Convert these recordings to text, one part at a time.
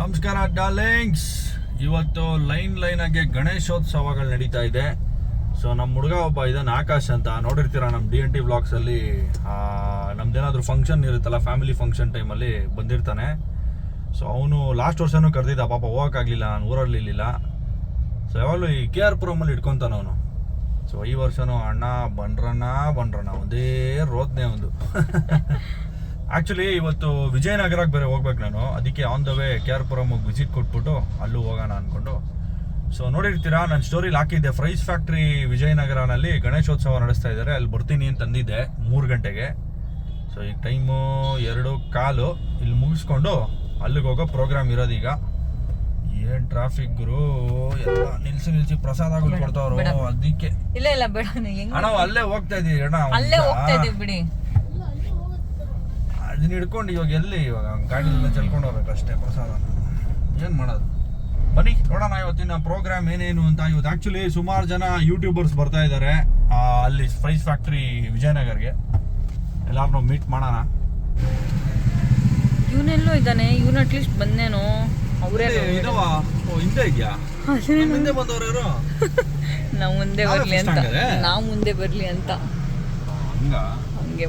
ನಮಸ್ಕಾರ ಡಾರ್ಲಿಂಗ್ಸ್ ಇವತ್ತು line line ಆಗಿ ಗಣೇಶೋತ್ಸವಗಳು ನಡೀತಾ ಇದೆ. ಸೊ ನಮ್ಮ ಹುಡುಗ ಒಬ್ಬ ಇದ್ದಾನೆ ಆಕಾಶ್ ಅಂತ. ನೋಡಿರ್ತೀರ ನಮ್ಮ ಡಿ ಎನ್ ಟಿ ಬ್ಲಾಗ್ಸಲ್ಲಿ ನಮ್ದೇನಾದರೂ ಫಂಕ್ಷನ್ ಇರುತ್ತಲ್ಲ ಫ್ಯಾಮಿಲಿ ಫಂಕ್ಷನ್ ಟೈಮಲ್ಲಿ ಬಂದಿರ್ತಾನೆ. ಸೊ ಅವನು ಲಾಸ್ಟ್ ವರ್ಷನೂ ಕರೆದಿದ್ದ. ಪಾಪ ಹೋಗೋಕ್ಕಾಗಲಿಲ್ಲ, ನಾನು ಊರಲ್ಲಿ ಇರಲಿಲ್ಲ. ಸೊ ಯಾವಾಗಲೂ ಈ ಕೆ ಆರ್ ಪುರಮಲ್ಲಿ ಇಟ್ಕೊತಾನ ಅವನು. ಸೊ ಈ ವರ್ಷನೂ ಅಣ್ಣ ಬಂಡ್ರಣ್ಣ ಬಂಡ್ರಣ್ಣ ಒಂದೇ ರೋದ್ನೆ ಒಂದು. ಆಕ್ಚುಲಿ ಇವತ್ತು ವಿಜಯನಗರಕ್ಕೆ ಬೇರೆ ಹೋಗ್ಬೇಕು ನಾನು. ಅದಕ್ಕೆ on the way K R ಪುರಮ್ಗೆ visit ಕೊಟ್ಬಿಟ್ಟು ಅಲ್ಲೂ ಹೋಗೋಣ ಅಂದ್ಕೊಂಡು ಸೊ ನೋಡಿರ್ತೀರಾ ನನ್ನ ಸ್ಟೋರಿಲಿ ಹಾಕಿದ್ದೆ ಫ್ರೈಸ್ ಫ್ಯಾಕ್ಟ್ರಿ ವಿಜಯನಗರನಲ್ಲಿ ಗಣೇಶೋತ್ಸವ ನಡೆಸ್ತಾ ಇದ್ದಾರೆ. ಅಲ್ಲಿ ಬರ್ತೀನಿ ಅಂತ ಅಂದಿದ್ದೆ ಮೂರು ಗಂಟೆಗೆ. ಸೊ ಈಗ ಟೈಮು ಎರಡು ಕಾಲು. ಇಲ್ಲಿ ಮುಗಿಸ್ಕೊಂಡು ಅಲ್ಲಿಗೆ ಹೋಗೋ ಪ್ರೋಗ್ರಾಮ್ ಇರೋದೀಗ ಏನ್ ಟ್ರಾಫಿಕ್ ಗುರು? ಎಲ್ಲ ನಿಲ್ಸಿ ನಿಲ್ಸಿ ಪ್ರಸಾದಗಳು ಕೊಡ್ತಾವ್ರು. ಅದಕ್ಕೆ. ಇಲ್ಲ ಇಲ್ಲ ಬೇಡ. ಅಣ್ಣ ಅಲ್ಲೇ ಹೋಗ್ತಾ ಇದೀವಿ ಅಣ್ಣ ಅಲ್ಲೇ ಹೋಗ್ತಾ ಇದೀವಿ ಬಿಡಿ. ಅದನ್ನ ಹಿಡ್ಕೊಂಡು ಇವಾಗ ಎಲ್ಲಿ ಇವಾಗ ಗಾಡಿನ ಚೆಲ್ಕೊಂಡು ಹೋಗ್ಬೇಕು ಅಷ್ಟೇ ಪ್ರಸಾದ. ಏನು ಮಾಡೋದು? ಬನ್ನಿ ನೋಡೋಣ ಇವತ್ತಿನ ಪ್ರೋಗ್ರಾಮ್ ಏನೇನು ಅಂತ. ಇವತ್ತು ಆಕ್ಚುಲಿ ಸುಮಾರು ಜನ ಯೂಟ್ಯೂಬರ್ಸ್ ಬರ್ತಾ ಇದ್ದಾರೆ ಅಲ್ಲಿ ಸ್ಪೈಸ್ ಫ್ಯಾಕ್ಟ್ರಿ ವಿಜಯನಗರ್ಗೆ. ಎಲ್ಲಾರನ್ನೂ ಮೀಟ್ ಮಾಡೋಣ. ಇವನೆಲ್ಲೋ ಇದ್ದಾನೆ ಇವನ್ ಅಟ್ಲೀಸ್ಟ್ ಬಂದೇನೋ. ಅವರೇ ಹಿಂದೆ ಇದೆಯಾ? ಮುಂದೆ ಬಂದವ್ರು ನಾವ್ ಮುಂದೆ ಬರಲಿ ಅಂತ. ನಾವು ಮುಂದೆ ಬರಲಿ ಅಂತ. ಹಂಗ?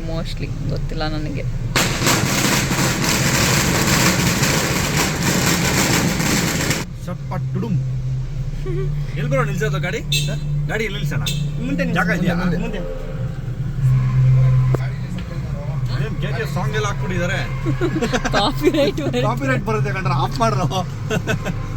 ಮೋಸ್ಟ್ಲಿ ಗೊತ್ತಿಲ್ಲ ನನಗೆ. ಟುಡುಮ್ ಎಲ್ಲಿ ಬರೋ ನಿಲ್ಸೋದು ಗಾಡಿ? ಗಾಡಿ ಎಲ್ಲಿ ನಿಲ್ಸೋಣ? ಜಾಗ ಇದೆಯಾ? ಏನ್ ಕೆ ಜಿ ಸಾಂಗ್ ಎಲ್ಲ ಹಾಕ್ಬಿಟ್ಟಿದ್ದಾರೆ. ಕಾಫಿ ರೈಟ್ ಕಾಪಿ ರೈಟ್ ಬರುತ್ತೆ ಕಂಡ್ರೆ ಆಫ್ ಮಾಡ್ರು.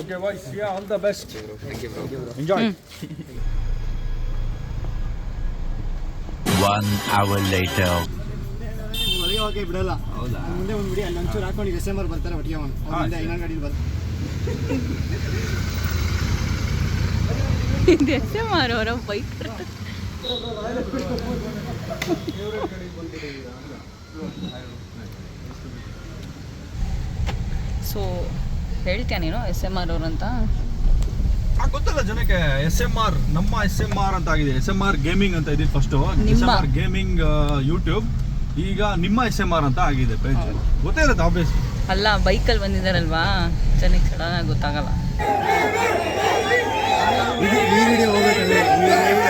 Okay voice yeah all the best enjoy One hour later. ಒಳಗೆ ಬಿಡಲ್ಲ. ಮುಂದೆ ಒಂದು ಬಿಡಿ ಅಲ್ಲಿ ಒಂಚೂರು ಹಾಕೊಂಡು ಡಿಸೆಂಬರ್ ಬರ್ತಾರೆ ಒಟ್ಟಿಗೆ ಅವನು. ಹಾ. ಇನ್ನೊಂದು ಗಾಡಿ ಬರ್ತಾರೆ ಇದೆಷ್ಟೇ ಮಾರೋರ ಬೈಕ್ ಸೊ ಹೇಳ್ತೀಯ ನೀನು ಎಸ್ ಎಂ ಆರ್ ಅವ್ರಂತ? ಗೊತ್ತಲ್ಲ ಜನಕ್ಕೆ ಎಸ್ ಎಂ ಆರ್ ನಮ್ಮ ಎಸ್ ಎಂ ಆರ್ ಅಂತ ಆಗಿದೆ. ಎಸ್ ಎಂ ಆರ್ ಗೇಮಿಂಗ್ ಅಂತ ಇದೆ first S M. R gaming YouTube ಈಗ ನಿಮ್ಮ ಎಸ್ ಎಂ ಆರ್ ಅಂತ ಆಗಿದೆ ಪೇಜ್ ಗೊತ್ತೇ ಇರುತ್ತೆ ಆಬ್ವಿಯಸ್ ಅಲ್ಲ ಬೈಕಲ್ಲಿ ಬಂದಿದ್ದಾರಲ್ವಾ? ಜನಕ್ಕೆ ಸಡನ್ ಆಗಿ ಗೊತ್ತಾಗಲ್ಲ. ಇದು ಈ ವಿಡಿಯೋ ಹೋಗ್ಬೇಕಲ್ಲ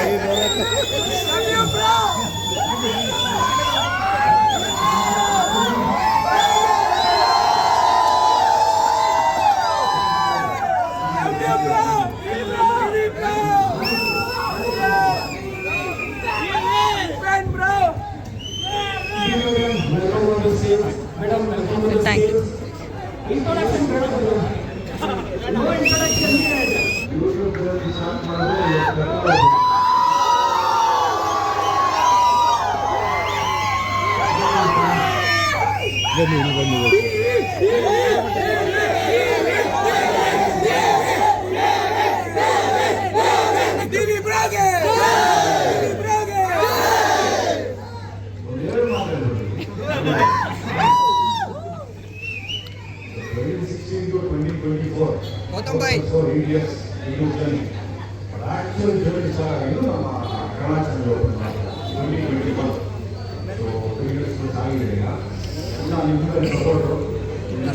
Vamos, vamos, vamos. Conta um bem. ಮುಂದೆ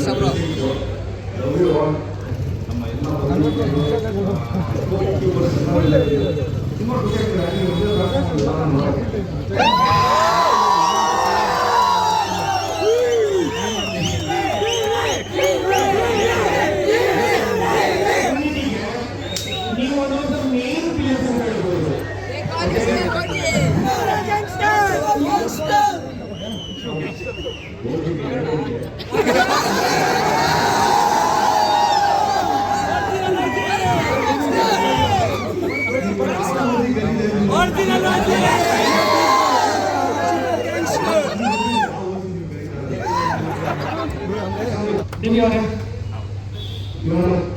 ಮುಂದೆ ಇದೆ ಅಲ್ಲ ಅದು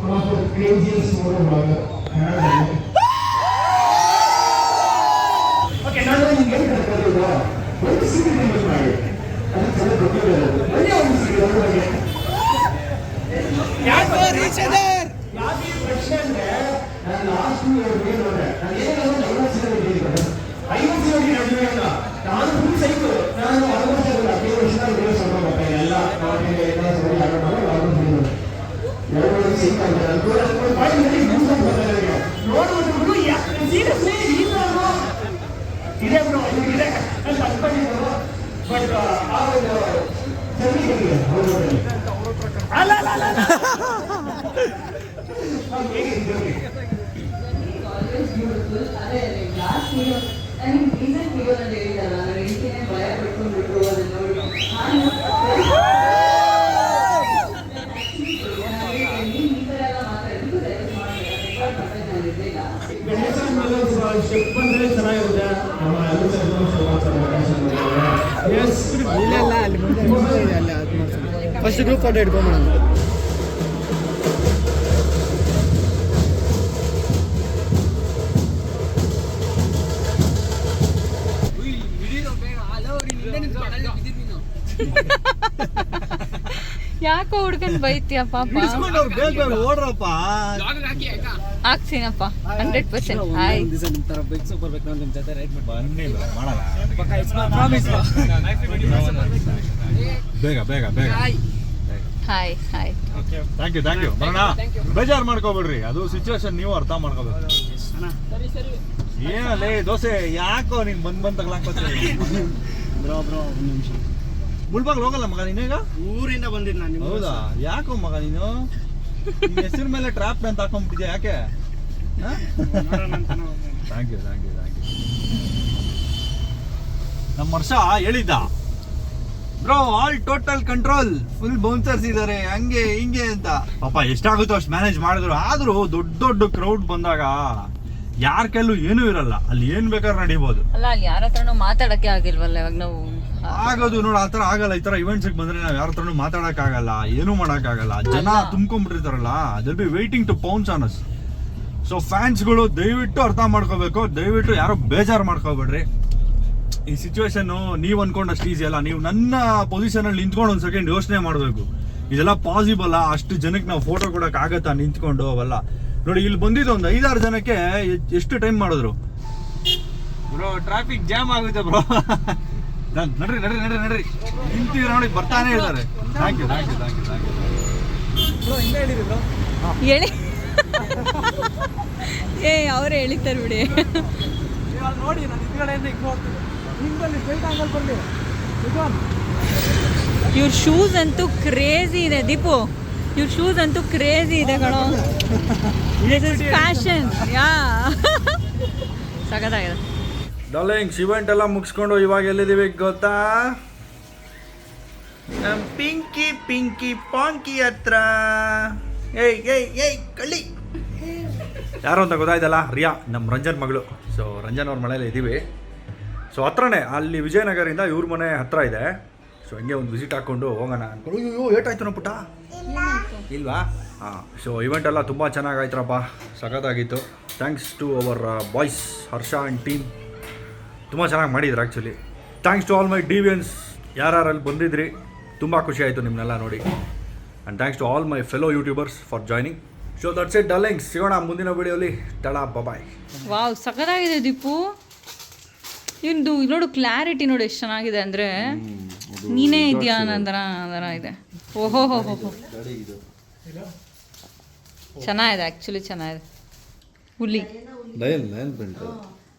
ಫಸ್ಟ್ ಗ್ರೂಪ್ ಫೋಟೋ ಇಟ್ಕೊಂಬೋಣ ಯಾಕೋ ಹುಡ್ಕಂಡ್ ಬೈತೀಯ ಪಾಪ ಬೇಗ ಬೇಗ ಓಡ್ರಪ್ಪ ಹಾಕ್ತೀನಪ್ಪ ಹಂಡ್ರೆಡ್ ಪರ್ಸೆಂಟ್ ಹಾಯ್ ನಿಮ್ ತರ ಬೈಕ್ ಸೂಪರ್ ಬೇಕು ನಿಮ್ ಜೊತೆ ರೈಡ್ ಬನ್ನಿ ಮಾಡೋಣ. ಪ್ರಾಮಿಸ್ ಬೇಗ ಬೇಗ ಬೇಗ. Hi hi. Thank you thank you ಬರೋಣ? ಬೇಜಾರು ಮಾಡ್ಕೋಬೇಡ್ರಿ. ಅದು ಸಿಚುವೇಶನ್ ನೀವು ಅರ್ಥ ಮಾಡ್ಕೋಬೇಕು. ಏನಲ್ಲೇ ದೋಸೆ ಯಾಕೋ ನೀನ್ ಬಂದ್ ಬಂದ್ ತಗ್ಲಾಕೋತೀವಿ ಬ್ರೋ ಬ್ರೋ ಒಂದು ನಿಮಿಷ. ಮುಳ್ಬಾಗ್ಲು ಹೋಗಲ್ಲ ಮಗ ನೀನೀಗ ಊರಿಂದ ಬಂದಿದ್ದು ನಾನು ಹೌದಾ? ಯಾಕೋ ಮಗ ನೀನು? ಹೆಸರು ಮೇಲೆ ಟ್ರಾಪ್ ಅಂತ ಹಾಕೊಂಡ್ಬಿಟ್ಟಿದ್ಯಾ ಯಾಕೆ? Thank you thank you thank you ನಮ್ಮ ವರ್ಷ ಹೇಳಿದ್ದ. Bro all total control full bouncers ಇದಾರೆ ಹಂಗೆ ಹಿಂಗೆ ಅಂತ. ಪಾಪ ಎಷ್ಟಾಗುತ್ತೋ ಅಷ್ಟು ಮ್ಯಾನೇಜ್ ಮಾಡಿದ್ರು. ಆದರೂ ದೊಡ್ಡ ದೊಡ್ಡ ಕ್ರೌಡ್ ಬಂದಾಗ ಯಾರ ಕೈಲೂ ಏನೂ ಇರಲ್ಲ. ಅಲ್ಲಿ ಏನ್ ಬೇಕಾದ್ರೂ ನಡೀಬೋದು. ಅಲ್ಲ ಅಲ್ಲಿ ಯಾರ ಹತ್ರನೂ ಮಾತಾಡಕ್ಕೆ ಆಗಿಲ್ವಲ್ಲ ಇವಾಗ ನಾವು ಆಗೋದು ನೋಡ ಆ ಥರ ಆಗಲ್ಲ. ಈ ತರ ಇವೆಂಟ್ಸ್ ಬಂದ್ರೆ ನಾವು ಯಾರ ಹತ್ರನೂ ಮಾತಾಡಕ್ ಆಗಲ್ಲ ಏನು ಮಾಡಕ್ ಆಗಲ್ಲ ಜನ. ತುಂಬ್ಕೊಂಡ್ಬಿಟ್ಟಿರ್ತಾರಲ್ಲ they'll be waiting to pounce on us so ಫ್ಯಾನ್ಸ್ಗಳು ದಯವಿಟ್ಟು ಅರ್ಥ ಮಾಡ್ಕೋಬೇಕು. ದಯವಿಟ್ಟು ಯಾರೋ ಬೇಜಾರು ಮಾಡ್ಕೋಬೇಡ್ರಿ. ಈ ಸಿಚುವೇಶನ್ ನೀವು ಅನ್ಕೊಂಡಷ್ಟು ಈಸಿ ಅಲ್ಲ. ನೀವು ನನ್ನ ಪೊಸಿಷನ್ ಅಲ್ಲಿ ನಿಂತ್ಕೊಂಡು ಒಂದ್ ಸೆಕೆಂಡ್ ಯೋಚನೆ ಮಾಡಬೇಕು. ಇದೆಲ್ಲ ಪಾಸಿಬಲ್ ಅಷ್ಟು ಜನಕ್ಕೆ ನಾವು ಫೋಟೋ ಕೊಡಕ್ ಆಗತ್ತಾ ನಿಂತ್ಕೊಂಡು ಅವೆಲ್ಲ? ನೋಡಿ ಇಲ್ಲಿ ಬಂದಿದ್ದು ಒಂದು ಐದಾರು ಜನಕ್ಕೆ ಎಷ್ಟು ಟೈಮ್ ಮಾಡಿದ್ರು? ಬ್ರೋ ಟ್ರಾಫಿಕ್ ಜಾಮ್ ಆಗುತ್ತೆ ಬ್ರೋ ನಡ್ರಿ ನಡ್ರಿ ನಡ್ರಿ ನಡ್ರಿ. ನಿಂತಿದ್ರೆ ನೋಡಿ ಬರ್ತಾನೆ ಇದ್ದಾರೆ. Thank you thank you thank you thank you bro ಹಿಂಗೆ ಹೇಳಿರಿ ಬ್ರೋ. ಹೇಳಿ ಏ ಅವ್ರು ಹೇಳಿತಾರೆ ಬಿಡಿ. ನೋಡಿ ನಾನು ಹಿಂದ್ಗಡೆಯಿಂದ ಹಿಂಗೆ ಹೋಗ್ತೀನಿ ನಿಮ್ಮಲ್ಲಿ ಸ್ಟ್ರೈಟ್ ಆಂಗಲ್ ಬರಲಿ ಇವ್ರ ಶೂಸ್ ಅಂತೂ ಕ್ರೇಜಿ ಇದೆ. ದೀಪು ಇವ್ರ ಶೂಸ್ ಅಂತೂ ಕ್ರೇಜಿ ಇದೆ ಕಣೋ. ಫ್ಯಾಷನ್ ಯಾ ಸಖತ್ತಾಗಿದೆ. ಡಾರ್ಲಿಂಗ್ಸ್ ಇವೆಂಟ್ ಎಲ್ಲ ಮುಗಿಸ್ಕೊಂಡು ಇವಾಗ ಎಲ್ಲಿದ್ದೀವಿ ಗೊತ್ತಾ? ನಮ್ಮ ಪಿಂಕಿ ಪಿಂಕಿ ಪಾಂಕಿ ಹತ್ರ. ಏಯ್ ಏಯ್ ಏಯ್, ಕಳ್ಳಿ. ಯಾರು ಅಂತ ಗೊತ್ತಾಯ್ತಲ್ಲ? ರಿಯಾ ನಮ್ಮ ರಂಜನ್ ಮಗಳು. ಸೊ ರಂಜನ್ ಅವ್ರ ಮನೇಲಿ ಇದ್ದೀವಿ ಸೊ ಹತ್ರನೇ, ಅಲ್ಲಿ ವಿಜಯನಗರಿಂದ ಇವ್ರ ಮನೆ ಹತ್ರ ಇದೆ. ಸೊ ಹಂಗೆ ಒಂದು ವಿಸಿಟ್ ಹಾಕ್ಕೊಂಡು ಹೋಗೋಣ ಅನ್ಕೊಂಡು ಅಯ್ಯೋ ಏಟಾಯ್ತು ಪುಟ್ಟ? ಇಲ್ವಾ? ಹಾಂ ಸೊ ಇವೆಂಟ್ ಎಲ್ಲ ತುಂಬ ಚೆನ್ನಾಗಾಯ್ತರಪ್ಪ ಸಖತ್ತಾಗಿತ್ತು. Thanks to our boys Harsha and team ತುಂಬ ಚೆನ್ನಾಗಿ ಮಾಡಿದ್ರು actually thanks to all my deviance ಯಾರ್ಯಾರಲ್ಲಿ ಬಂದಿದ್ರಿ ತುಂಬ ಖುಷಿ ಆಯಿತು ನಿಮ್ಮನ್ನೆಲ್ಲ ನೋಡಿ. And thanks to all my fellow YouTubers for joining so that's it darling ಸಿಗೋಣ ಮುಂದಿನ ವಿಡಿಯೋಲಿ. ತಡ ಬಾಯ್ ವಾವ್ ಸಖತ್ತಾಗಿದೆ ದೀಪು. ಇಂದು ನೋಡು ಕ್ಲಾರಿಟಿ ನೋಡು ಎಷ್ಟು ಚೆನ್ನಾಗಿದೆ ಅಂದರೆ. ನೀನೇ ಇದೆಯಾ ನಂತರ ಅದರ ಇದೆ. ಓಹೋ ಹೋ ಹೋ ಹೋ ಚೆನ್ನಾಗಿದೆ ಆ್ಯಕ್ಚುಲಿ ಚೆನ್ನಾಗಿದೆ. ಹುಲಿ.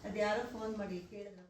ಅದು ಯಾರೋ ಫೋನ್ ಮಾಡಿ ಕೇಳಿದ್ರು.